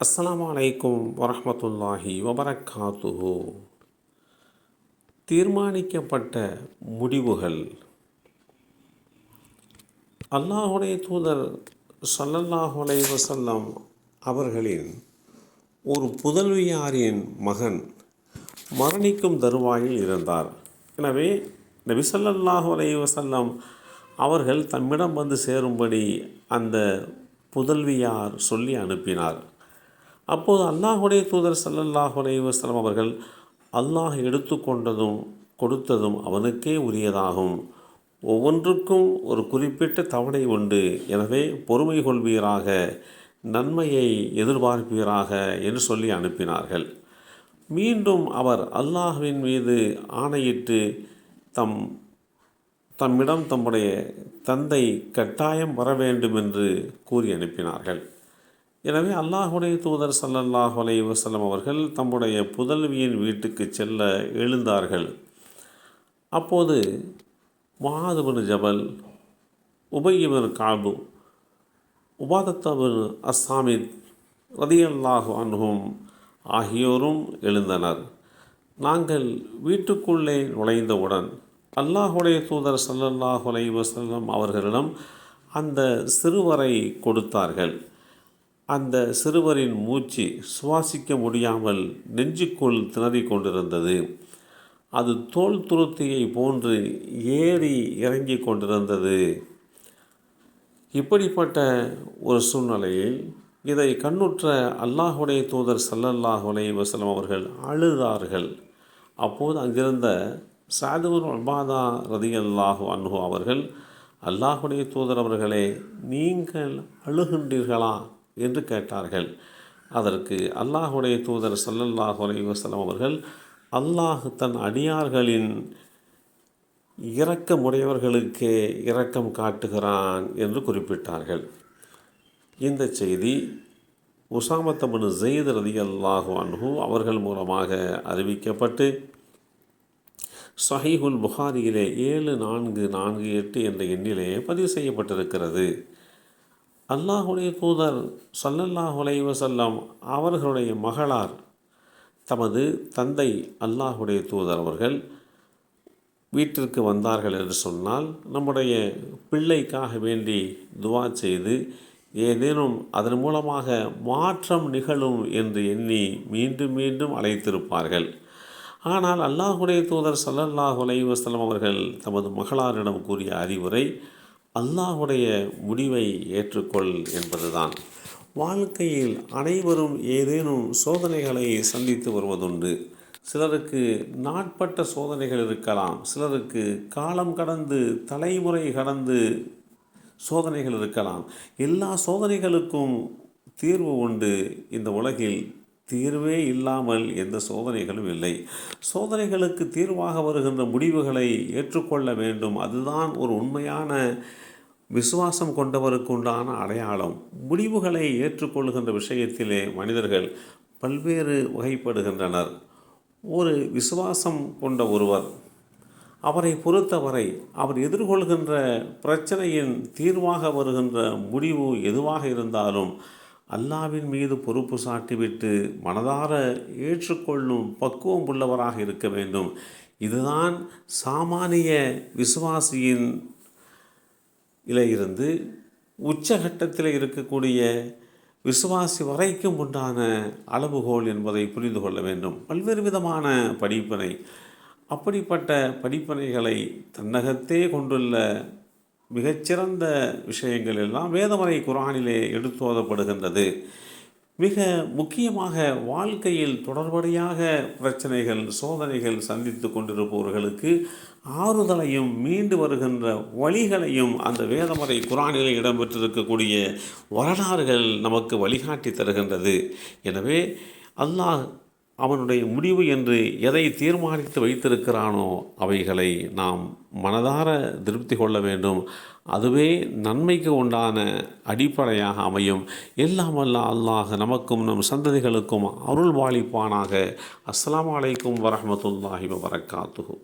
அஸ்லாம் அலைக்கும் வரமத்துல்லாஹி வபரக்காத்துஹு. தீர்மானிக்கப்பட்ட முடிவுகள். அல்லாஹுடைய தூதர் ஸல்லல்லாஹு அலைஹி வஸல்லம் அவர்களின் ஒரு புதல்வியாரின் மகன் மரணிக்கும் தருவாயில் இருந்தார் எனவே நபி சல்லல்லாஹு அலைஹி வஸல்லம் அவர்கள் தம்மிடம் வந்து சேரும்படி அந்த புதல்வியார் சொல்லி அனுப்பினார். அப்போது அல்லாஹுடைய தூதர் சல்லல்லாஹுடைய வசலம் அவர்கள் அல்லாஹ் எடுத்துக்கொண்டதும் கொடுத்ததும் அவனுக்கே உரியதாகும். ஒவ்வொன்றுக்கும் ஒரு குறிப்பிட்ட தவணை உண்டு. எனவே பொறுமை கொள்வீராக நன்மையை எதிர்பார்ப்பீராக என்று சொல்லி அனுப்பினார்கள். மீண்டும் அவர் அல்லாஹுவின் மீது ஆணையிட்டு தம் தம்மிடம் தம்முடைய தந்தை கட்டாயம் வர வேண்டும் என்று கூறி அனுப்பினார்கள். எனவே அல்லாஹுடைய தூதர் சல்லல்லாஹ் அலைஹி வஸல்லம் அவர்கள் தம்முடைய புதல்வியின் வீட்டுக்கு செல்ல எழுந்தார்கள். அப்போது முஆதுபின் ஜபல் உபய்யபின் காபு உபாதத்தபின் அஸ்ஸாமித் ரதியல்லாஹு அன்ஹும் ஆகியோரும் எழுந்தனர். நாங்கள் வீட்டுக்குள்ளே நுழைந்தவுடன் அல்லாஹுடைய தூதர் சல்லல்லாஹ் அலைஹி வஸல்லம் அவர்களிடம் அந்த சிறுவரை கொடுத்தார்கள். அந்த சிறுவரின் மூச்சு சுவாசிக்க முடியாமல் நெஞ்சுக்குள் திணறிக் கொண்டிருந்தது. அது தோல் துருத்தியை போன்று ஏறி இறங்கி கொண்டிருந்தது. இப்படிப்பட்ட ஒரு சூழ்நிலையில் இதை கண்ணுற்ற அல்லாஹுடைய தூதர் சல்லல்லாஹுலே வசலம் அவர்கள் அழுதார்கள். அப்போது அங்கிருந்த சாதுவர் அபாதா ரதியல்லாஹு அன்ஹு அவர்கள் அல்லாஹுடைய தூதர் அவர்களே நீங்கள் அழுகின்றீர்களா? என்று கேட்டார்கள். அதற்கு அல்லாஹுடைய தூதர் சல்லல்லாஹு அலைவசலம் அவர்கள் அல்லாஹ் தன் அடியார்களின் இரக்கமுடையவர்களுக்கே இரக்கம் காட்டுகிறான் என்று குறிப்பிட்டார்கள். இந்த செய்தி உசாமத்தமனு ஜெயித் ரதி அல்லாஹு அன்ஹு அவர்கள் மூலமாக அறிவிக்கப்பட்டு சஹீஹுல் புகாரியிலே ஏழு நான்கு நான்கு எட்டு என்ற எண்ணிலே பதிவு செய்யப்பட்டிருக்கிறது. அல்லாஹுடைய தூதர் சல்லல்லாஹுலை வசல்லாம் அவர்களுடைய மகளார் தமது தந்தை அல்லாஹுடைய தூதர் அவர்கள் வீட்டிற்கு வந்தார்கள் என்று சொன்னால் நம்முடைய பிள்ளைக்காக வேண்டி துவா செய்து ஏதேனும் அதன் மூலமாக மாற்றம் நிகழும் என்று எண்ணி மீண்டும் மீண்டும் அழைத்திருப்பார்கள். ஆனால் அல்லாஹுடைய தூதர் சல்லல்லாஹுலை வசலம் அவர்கள் தமது மகளாரிடம் கூறிய அறிவுரை அல்லாஹுடைய முடிவை ஏற்றுக்கொள் என்பதுதான். வாழ்க்கையில் அனைவரும் ஏதேனும் சோதனைகளை சந்தித்து வருவதுண்டு. சிலருக்கு நாட்பட்ட சோதனைகள் இருக்கலாம் சிலருக்கு காலம் கடந்து தலைமுறை கடந்து சோதனைகள் இருக்கலாம். எல்லா சோதனைகளுக்கும் தீர்வு உண்டு இந்த உலகில். தீர்வே இல்லாமல் எந்த சோதனைகளும் இல்லை. சோதனைகளுக்கு தீர்வாக வருகின்ற முடிவுகளை ஏற்றுக்கொள்ள வேண்டும். அதுதான் ஒரு உண்மையான விசுவாசம் கொண்டவருக்கு உண்டான அடையாளம். முடிவுகளை ஏற்றுக்கொள்கின்ற விஷயத்திலே மனிதர்கள் பல்வேறு வகைப்படுகின்றனர். ஒரு விசுவாசம் கொண்ட ஒருவர் அவரை பொறுத்தவரை அவர் எதிர்கொள்கின்ற பிரச்சனையின் தீர்வாக வருகின்ற முடிவு எதுவாக இருந்தாலும் அல்லாவின் மீது பொறுப்பு சாட்டிவிட்டு மனதார ஏற்றுக்கொள்ளும் பக்குவம் உள்ளவராக இருக்க வேண்டும். இதுதான் சாமானிய விசுவாசியின் இருந்து உச்சகட்டத்தில் இருக்கக்கூடிய விசுவாசி வரைக்கும் உண்டான அளவுகோல் என்பதை புரிந்து கொள்ள வேண்டும். பல்வேறு விதமான படிப்பினை. அப்படிப்பட்ட படிப்பனைகளை தன்னகத்தே கொண்டுள்ள மிகச்சிறந்த விஷயங்கள் எல்லாம் வேதமறை குரானிலே எடுத்துவதப்படுகின்றது மிக முக்கியமாக வாழ்க்கையில் தொடர்படியாக பிரச்சனைகள் சோதனைகள் சந்தித்து கொண்டிருப்பவர்களுக்கு ஆறுதலையும் மீண்டு வருகின்ற வழிகளையும் அந்த வேதமறை குரானிலே இடம்பெற்றிருக்கக்கூடிய வரலாறுகள் நமக்கு வழிகாட்டி தருகின்றது. எனவே அல்லாஹ் அவனுடைய முடிவு என்று எதை தீர்மானித்து வைத்திருக்கிறானோ அவைகளை நாம் மனதார திருப்தி கொள்ள வேண்டும். அதுவே நன்மைக்கு உண்டான அடிப்படையாக அமையும். எல்லாம் அல்ல அல்லாஹ் நமக்கும் நம் சந்ததிகளுக்கும் அருள் வாழிப்பானாக அஸ்லாம் வலைக்கும் வரமத்துல்லாஹி வபரகாத்துஹூ